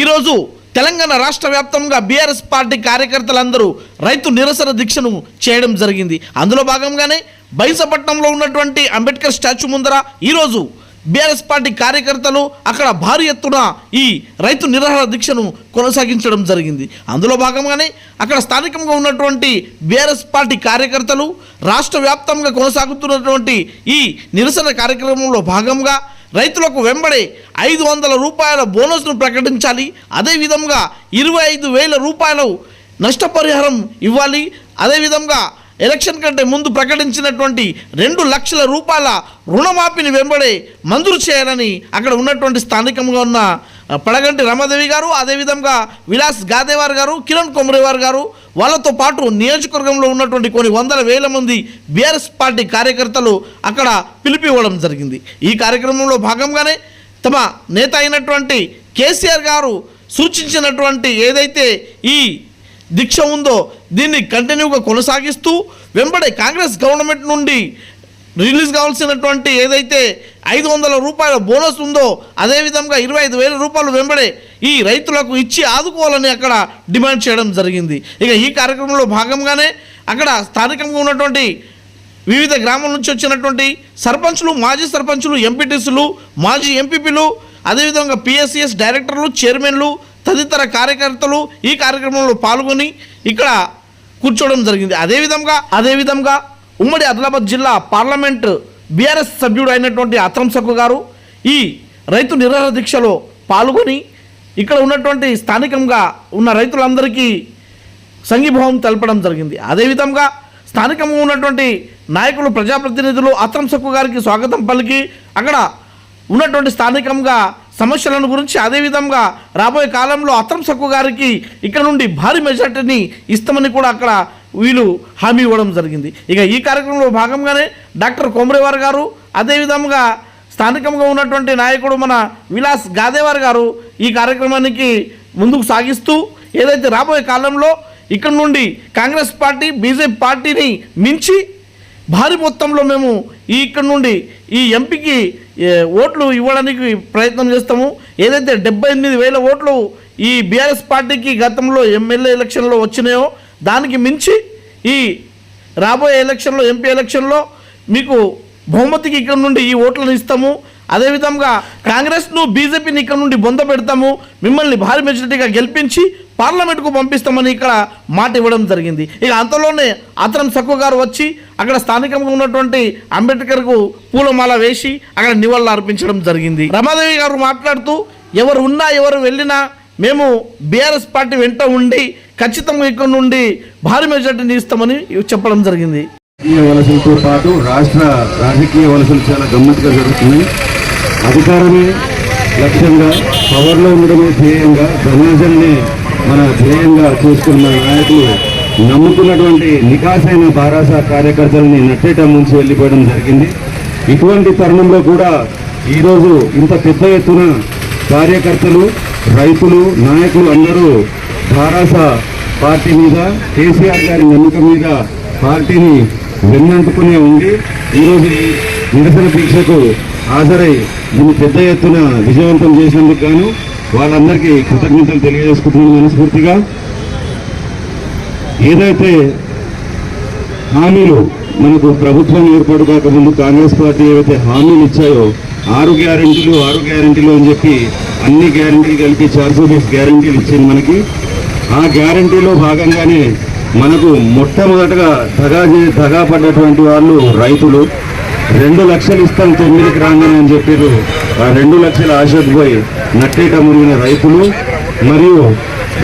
ఈరోజు తెలంగాణ రాష్ట్ర వ్యాప్తంగా బీఆర్ఎస్ పార్టీ కార్యకర్తలందరూ రైతు నిరసన దీక్షను చేయడం జరిగింది. అందులో భాగంగానే బైసపట్నంలో ఉన్నటువంటి అంబేద్కర్ స్టాచ్యూ ముందర ఈరోజు బీఆర్ఎస్ పార్టీ కార్యకర్తలు అక్కడ భారీ ఎత్తున ఈ రైతు నిరసన దీక్షను కొనసాగించడం జరిగింది. అందులో భాగంగానే అక్కడ స్థానికంగా ఉన్నటువంటి బీఆర్ఎస్ పార్టీ కార్యకర్తలు రాష్ట్ర వ్యాప్తంగా కొనసాగుతున్నటువంటి ఈ నిరసన కార్యక్రమంలో భాగంగా రైతులకు వెంబడే ఐదు వందల రూపాయల బోనస్ను ప్రకటించాలి. అదేవిధంగా ఇరవై ఐదు వేల రూపాయలు నష్టపరిహారం ఇవ్వాలి. అదేవిధంగా ఎలక్షన్ కంటే ముందు ప్రకటించినటువంటి రెండు లక్షల రూపాయల రుణమాఫీని వెంబడే మంజూరు చేయాలని అక్కడ ఉన్నటువంటి స్థానికంగా ఉన్న పడగంటి రమాదేవి గారు అదేవిధంగా విలాస్ గాదేవార్ గారు కిరణ్ కొమరేవార్ గారు వాళ్ళతో పాటు నియోజకవర్గంలో ఉన్నటువంటి కొన్ని వందల వేల మంది బీఆర్ఎస్ పార్టీ కార్యకర్తలు అక్కడ పిలిపివ్వడం జరిగింది. ఈ కార్యక్రమంలో భాగంగానే తమ నేత అయినటువంటి కేసీఆర్ గారు సూచించినటువంటి ఏదైతే ఈ దీక్ష ఉందో దీన్ని కంటిన్యూగా కొనసాగిస్తూ వెంబడే కాంగ్రెస్ గవర్నమెంట్ నుండి రిలీజ్ కావాల్సినటువంటి ఏదైతే ఐదు వందల రూపాయల బోనస్ ఉందో అదేవిధంగా ఇరవై ఐదు వేల రూపాయలు వెంబడే ఈ రైతులకు ఇచ్చి ఆదుకోవాలని అక్కడ డిమాండ్ చేయడం జరిగింది. ఇక ఈ కార్యక్రమంలో భాగంగానే అక్కడ స్థానికంగా ఉన్నటువంటి వివిధ గ్రామాల నుంచి వచ్చినటువంటి సర్పంచులు మాజీ సర్పంచులు ఎంపీటీసీలు మాజీ ఎంపీపీలు అదేవిధంగా పిఎస్సిఎస్ డైరెక్టర్లు చైర్మన్లు తదితర కార్యకర్తలు ఈ కార్యక్రమంలో పాల్గొని ఇక్కడ కూర్చోవడం జరిగింది. అదేవిధంగా అదేవిధంగా ఉమ్మడి ఆదిలాబాద్ జిల్లా పార్లమెంట్ బీఆర్ఎస్ సభ్యుడు అయినటువంటి అత్రంసక్కు గారు ఈ రైతు నిరసన దీక్షలో పాల్గొని ఇక్కడ ఉన్నటువంటి స్థానికంగా ఉన్న రైతులందరికీ సంఘీభావం తెలపడం జరిగింది. అదేవిధంగా స్థానికంగా ఉన్నటువంటి నాయకులు ప్రజాప్రతినిధులు అత్రంసక్కు గారికి స్వాగతం పలికి అక్కడ ఉన్నటువంటి స్థానికంగా సమస్యలను గురించి అదేవిధంగా రాబోయే కాలంలో అత్రంసక్కు గారికి ఇక్కడ నుండి భారీ మెజార్టీని ఇస్తామని కూడా అక్కడ వీళ్ళు హామీ ఇవ్వడం జరిగింది. ఇక ఈ కార్యక్రమంలో భాగంగానే డాక్టర్ కొమరేవార్ గారు అదేవిధంగా స్థానికంగా ఉన్నటువంటి నాయకుడు మన విలాస్ గాదేవార్ గారు ఈ కార్యక్రమానికి ముందుకు సాగిస్తూ ఏదైతే రాబోయే కాలంలో ఇక్కడ నుండి కాంగ్రెస్ పార్టీ బీజేపీ పార్టీని మించి భారీ మొత్తంలో మేము ఈ ఇక్కడ నుండి ఈ ఎంపీకి ఓట్లు ఇవ్వడానికి ప్రయత్నం చేస్తాము. ఏదైతే డెబ్బై ఎనిమిది వేల ఓట్లు ఈ బీఆర్ఎస్ పార్టీకి గతంలో ఎమ్మెల్యే ఎలక్షన్లో వచ్చినాయో దానికి మించి ఈ రాబోయే ఎలక్షన్లో ఎంపీ ఎలక్షన్లో మీకు బహుమతికి ఇక్కడ నుండి ఈ ఓట్లను ఇస్తాము. అదేవిధంగా కాంగ్రెస్ను బీజేపీని ఇక్కడ నుండి బొంద పెడతాము. మిమ్మల్ని భారీ మెజారిటీగా గెలిపించి పార్లమెంట్కు పంపిస్తామని ఇక్కడ మాట ఇవ్వడం జరిగింది. ఇక అంతలోనే అతరం సక్కు గారు వచ్చి అక్కడ స్థానికంగా ఉన్నటువంటి అంబేద్కర్కు పూలమాల వేసి అక్కడ నివాళులు అర్పించడం జరిగింది. రమాదేవి గారు మాట్లాడుతూ ఎవరు ఉన్నా ఎవరు వెళ్ళినా మేము బీఆర్ఎస్ పార్టీ వెంట ఉండి ఖచ్చితంగా ఇక్కడ నుండి భారీ మెజార్టీని ఇస్తామని చెప్పడం జరిగింది. వలసలతో పాటు రాష్ట్ర రాజకీయ వలసలు చాలా గమ్మత్తుగా జరుగుతున్నాయి. అధికారమే లక్ష్యంగా పవర్లో ఉండడమే ధ్యేయంగా ధనాజన్ని మన ధ్యేయంగా చేసుకున్న నాయకులు నమ్ముకున్నటువంటి నికాసైన బారాస కార్యకర్తలని నట్టేట నుంచి వెళ్ళిపోవడం జరిగింది. ఇటువంటి తరుణంలో కూడా ఈరోజు ఇంత పెద్ద ఎత్తున కార్యకర్తలు రైతులు నాయకులు అందరూ బారాస పార్టీ మీద కేసీఆర్ గారి నమ్మకం మీద పార్టీని వెన్నంటుకునే ఉండి ఈరోజు నిరసన దీక్షకు హాజరై దీన్ని పెద్ద ఎత్తున విజయవంతం చేసినందుకు గాను వాళ్ళందరికీ కృతజ్ఞతలు తెలియజేసుకుంటున్నాను మనస్ఫూర్తిగా. ఏదైతే హామీలు మనకు ప్రభుత్వం ఏర్పాటు కాకముందు కాంగ్రెస్ పార్టీ ఏవైతే హామీలు ఇచ్చాయో ఆరు గ్యారంటీలు ఆరు గ్యారంటీలు అని చెప్పి అన్ని గ్యారంటీలు కలిపి చార్సో బేస్ గ్యారంటీలు ఇచ్చింది మనకి. ఆ గ్యారంటీలో భాగంగానే మనకు మొట్టమొదటగా దగా దగా పడ్డటువంటి వాళ్ళు రైతులు. రెండు లక్షలు ఇస్తాం తొమ్మిదికి రాగానే అని చెప్పారు. ఆ రెండు లక్షల ఆశకు పోయి నట్టేట మునిగిన రైతులు. మరియు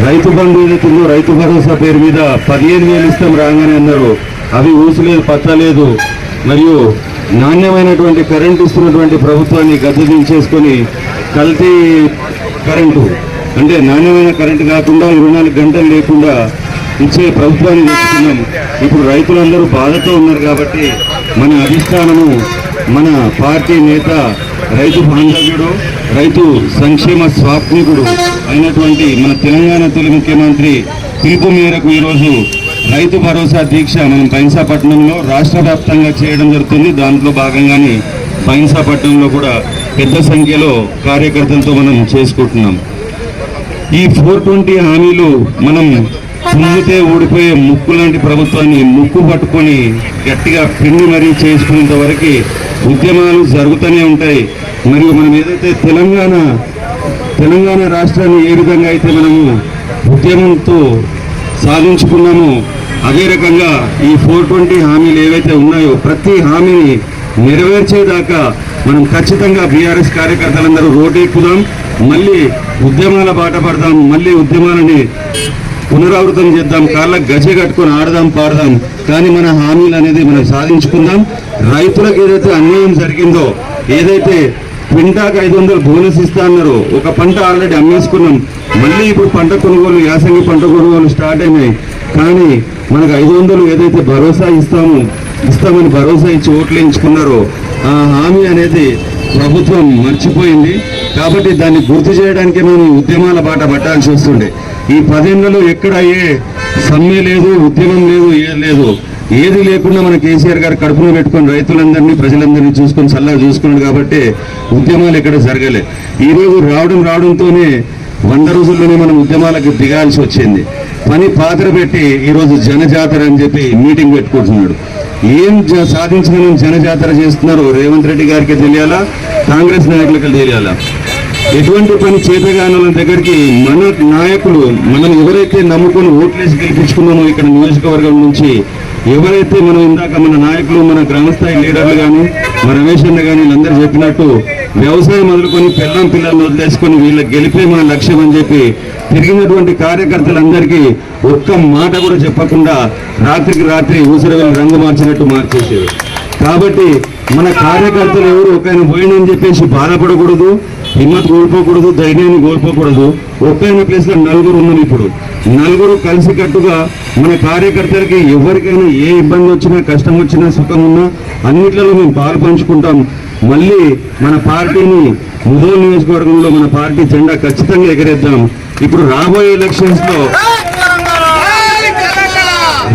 రైతు బంధు ఏదైతుందో రైతు భరోసా పేరు మీద పదిహేను వేలు ఇస్తాం రాగానే అన్నారు. అవి ఊసలేదు పత్తలేదు మరియు నాణ్యమైనటువంటి కరెంట్ ఇస్తున్నటువంటి ప్రభుత్వాన్ని గద్దెదించేసుకొని కల్తీ కరెంటు అంటే నాణ్యమైన కరెంటు కాకుండా ఇరవై నాలుగు గంటలు లేకుండా ఇచ్చే ప్రభుత్వాన్ని తెచ్చుకున్నాం ఇప్పుడు రైతులందరూ బాధతో ఉన్నారు కాబట్టి మన అధిష్టానము మన పార్టీ నేత రైతు బాంధవ్యుడు రైతు సంక్షేమ స్వాప్నికుడు అయినటువంటి మన తెలంగాణ తొలి ముఖ్యమంత్రి పిలుపు మేరకు ఈరోజు రైతు భరోసా దీక్ష మనం బైన్సాపట్నంలో రాష్ట్ర వ్యాప్తంగా చేయడం జరుగుతుంది. దాంట్లో భాగంగానే బైన్సాపట్నంలో కూడా పెద్ద సంఖ్యలో కార్యకర్తలతో మనం చేసుకుంటున్నాం. ఈ ఫోర్ ట్వంటీ హామీలు మనం తుమ్మితే ఊడిపోయే ముక్కు లాంటి ప్రభుత్వాన్ని ముక్కు పట్టుకొని గట్టిగా పిండి మరీ చేసుకునేంత వరకు ఉద్యమాలు జరుగుతూనే ఉంటాయి. మరియు మనం ఏదైతే తెలంగాణ తెలంగాణ రాష్ట్రాన్ని ఏ విధంగా అయితే మనము ఉద్యమంతో సాధించుకున్నామో అదే రకంగా ఈ ఫోర్ ట్వంటీ హామీలు ఏవైతే ఉన్నాయో ప్రతి హామీని నెరవేర్చేదాకా మనం ఖచ్చితంగా బీఆర్ఎస్ కార్యకర్తలందరూ రోడ్డెక్కుదాం మళ్ళీ ఉద్యమాల బాట పడదాం మళ్ళీ ఉద్యమాలని పునరావృతం చేద్దాం కాళ్ళకు గజ కట్టుకొని ఆడదాం పాడదాం. కానీ మన హామీలు అనేది మనం సాధించుకుందాం. రైతులకు ఏదైతే అన్యాయం జరిగిందో ఏదైతే క్వింటాకు ఐదు వందలు బోనస్ ఇస్తా అన్నారు ఒక పంట ఆల్రెడీ అమ్మేసుకున్నాం. మళ్ళీ ఇప్పుడు పంట కొనుగోలు యాసంగి పంట కొనుగోలు స్టార్ట్ అయినాయి. కానీ మనకు ఐదు వందలు ఏదైతే భరోసా ఇస్తాము ఇస్తామని భరోసా ఇచ్చి ఓట్లు వేయించుకున్నారో ఆ హామీ అనేది ప్రభుత్వం మర్చిపోయింది. కాబట్టి దాన్ని గుర్తు చేయడానికి మనం ఉద్యమాల బాట పట్టాల్సి వస్తుండే. ఈ పదేళ్ళలో ఎక్కడ ఏ సమ్మె లేదు ఉద్యమం లేదు ఏ లేదు. ఏది లేకుండా మన కేసీఆర్ గారు కడుపులో పెట్టుకొని రైతులందరినీ ప్రజలందరినీ చూసుకొని చల్లగా చూసుకున్నాడు కాబట్టి ఉద్యమాలు ఎక్కడ జరగలే. ఈ రోజు రావడం రావడంతోనే వంద రోజుల్లోనే మనం ఉద్యమాలకు దిగాల్సి వచ్చింది. పని పాత్ర పెట్టి ఈరోజు జనజాతర అని చెప్పి మీటింగ్ పెట్టుకుంటున్నాడు. ఏం జ- సాధించిన జనజాతర చేస్తున్నారో? రేవంత్ రెడ్డి గారికి తెలియాలా? కాంగ్రెస్ నాయకులకు తెలియాలా? ఎటువంటి పని చేతగానుల దగ్గరికి మన నాయకులు మనం ఎవరైతే నమ్ముకొని ఓట్లేసి గెలిపించుకున్నామో ఇక్కడ నియోజకవర్గం నుంచి ఎవరైతే మనం ఇందాక మన నాయకులు మన గ్రామస్థాయి లీడర్లు కానీ మన రమేష్ అన్న కానీ వీళ్ళందరూ చెప్పినట్టు వ్యవసాయం మొదలుకొని పిల్లం పిల్లల్ని వదిలేసుకొని వీళ్ళ గెలిపే మన లక్ష్యం అని చెప్పి తిరిగినటువంటి కార్యకర్తలందరికీ ఒక్క మాట కూడా చెప్పకుండా రాత్రికి రాత్రి ఊసరవెల్లి రంగు మార్చినట్టు మార్చేసారు కాబట్టి మన కార్యకర్తలు ఎవరు ఒకఆయన పోయిందని చెప్పేసి బాధపడకూడదు హిమ్మత్ కోల్పోకూడదు ధైర్యాన్ని కోల్పోకూడదు. ఒక్కైన ప్లేస్లో నలుగురు ఉన్నాం ఇప్పుడు. నలుగురు కలిసికట్టుగా మన కార్యకర్తలకి ఎవరికైనా ఏ ఇబ్బంది వచ్చినా కష్టం వచ్చినా సుఖం ఉన్నా అన్నిట్లలో మేము పాలు పంచుకుంటాం. మళ్ళీ మన పార్టీని ముదో నియోజకవర్గంలో మన పార్టీ జెండా ఖచ్చితంగా ఎగరేద్దాం. ఇప్పుడు రాబోయే ఎలక్షన్స్లో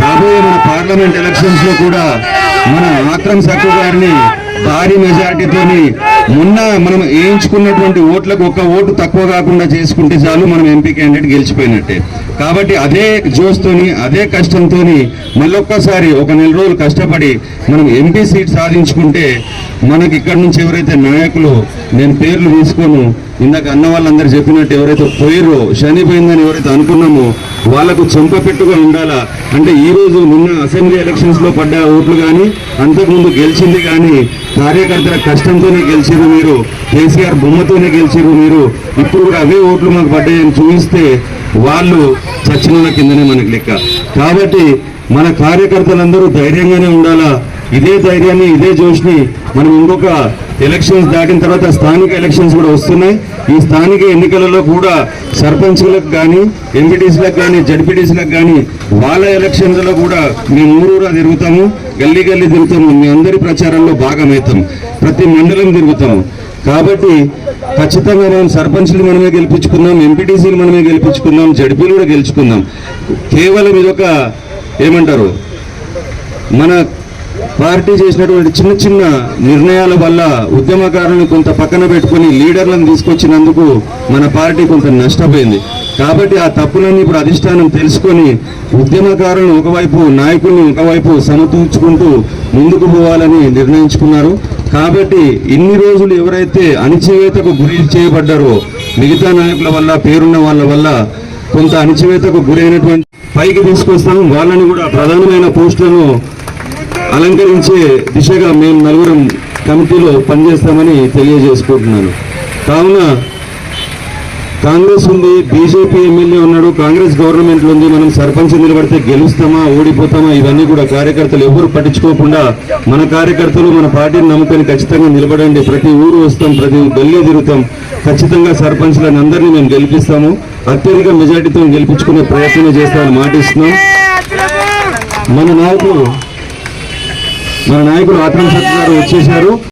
రాబోయే మన పార్లమెంట్ ఎలక్షన్స్లో కూడా మన ఆక్రమ్ సక్కు గారిని భారీ మెజార్టీతోని మొన్న మనం వేయించుకున్నటువంటి ఓట్లకు ఒక ఓటు తక్కువ కాకుండా చేసుకుంటే చాలు మనం ఎంపీ క్యాండిడేట్ గెలిచిపోయినట్టే. కాబట్టి అదే జోస్తోని అదే కష్టంతోని మళ్ళొక్కసారి ఒక నెల రోజులు కష్టపడి మనం ఎంపీ సీట్ సాధించుకుంటే మనకి ఇక్కడ నుంచి ఎవరైతే నాయకులు నేను పేర్లు తీసుకోను ఇందాక అన్న వాళ్ళందరూ చెప్పినట్టు ఎవరైతే పోయిరో చనిపోయిందని ఎవరైతే అనుకున్నామో వాళ్ళకు చెంపపెట్టుగా ఉండాలా? అంటే ఈ రోజు నిన్న అసెంబ్లీ ఎలక్షన్స్లో పడ్డ ఓట్లు కానీ అంతకుముందు గెలిచింది కానీ కార్యకర్తల కష్టంతోనే గెలిచిరు మీరు కేసీఆర్ బొమ్మతోనే గెలిచిరు మీరు. ఇప్పుడు కూడా అవే ఓట్లు మాకు పడ్డాయని చూపిస్తే వాళ్ళు చచ్చిన కిందనే మనకి లెక్క. కాబట్టి మన కార్యకర్తలందరూ ధైర్యంగానే ఉండాలా? ఇదే ధైర్యాన్ని ఇదే జోష్ని మనం ఇంకొక ఎలక్షన్స్ దాటిన తర్వాత స్థానిక ఎలక్షన్స్ కూడా వస్తున్నాయి. ఈ స్థానిక ఎన్నికలలో కూడా సర్పంచ్లకు కానీ ఎంపీటీసీలకు కానీ జడ్పీటీసీలకు కానీ వాళ్ళ ఎలక్షన్లలో కూడా మేము ఊరూరా తిరుగుతాము గల్లీ గల్లీ తిరుగుతాము మీ అందరి ప్రచారంలో భాగమవుతాం. ప్రతి మండలం తిరుగుతాము. కాబట్టి ఖచ్చితంగా మనం సర్పంచ్లు మనమే గెలిపించుకుందాం ఎంపీటీసీలు మనమే గెలిపించుకుందాం జడ్పీలు కూడా గెలుచుకుందాం. కేవలం ఇదొక ఏమంటారు మన పార్టీ చేసినటువంటి చిన్న చిన్న నిర్ణయాల వల్ల ఉద్యమకారులను కొంత పక్కన పెట్టుకొని లీడర్లను తీసుకొచ్చినందుకు మన పార్టీ కొంత నష్టపోయింది. కాబట్టి ఆ తప్పులన్నీ ఇప్పుడు అధిష్టానం తెలుసుకొని ఉద్యమకారులను ఒకవైపు నాయకుల్ని ఒకవైపు సమతూర్చుకుంటూ ముందుకు పోవాలని నిర్ణయించుకున్నారు. కాబట్టి ఇన్ని రోజులు ఎవరైతే అణిచివేతకు గురి చేయబడ్డారో మిగతా నాయకుల వల్ల పేరున్న వాళ్ళ వల్ల కొంత అణిచివేతకు గురైనటువంటి పైకి తీసుకొస్తాం. వాళ్ళని కూడా ప్రధానమైన పోస్టులను అలంకరించే దిశగా మేము నలుగురం కమిటీలో పనిచేస్తామని తెలియజేసుకుంటున్నాను. కావున కాంగ్రెస్ ఉంది బీజేపీ ఎమ్మెల్యే ఉన్నాడు కాంగ్రెస్ గవర్నమెంట్ ఉంది మనం సర్పంచ్ నిలబడితే గెలుస్తామా ఓడిపోతామా ఇవన్నీ కూడా కార్యకర్తలు ఎవరు పట్టించుకోకుండా మన కార్యకర్తలు మన పార్టీని నమ్ముకొని ఖచ్చితంగా నిలబడండి. ప్రతి ఊరు వస్తాం ప్రతి గల్లీ తిరుగుతాం. ఖచ్చితంగా సర్పంచ్లను అందరినీ మేము గెలిపిస్తాము. అత్యధిక మెజార్టీతో గెలిపించుకునే ప్రయత్నం చేస్తామని మాటిస్తున్నాం. మన నాయకులు మన నాయకులు ఆత్మ గారు వచ్చేశారు.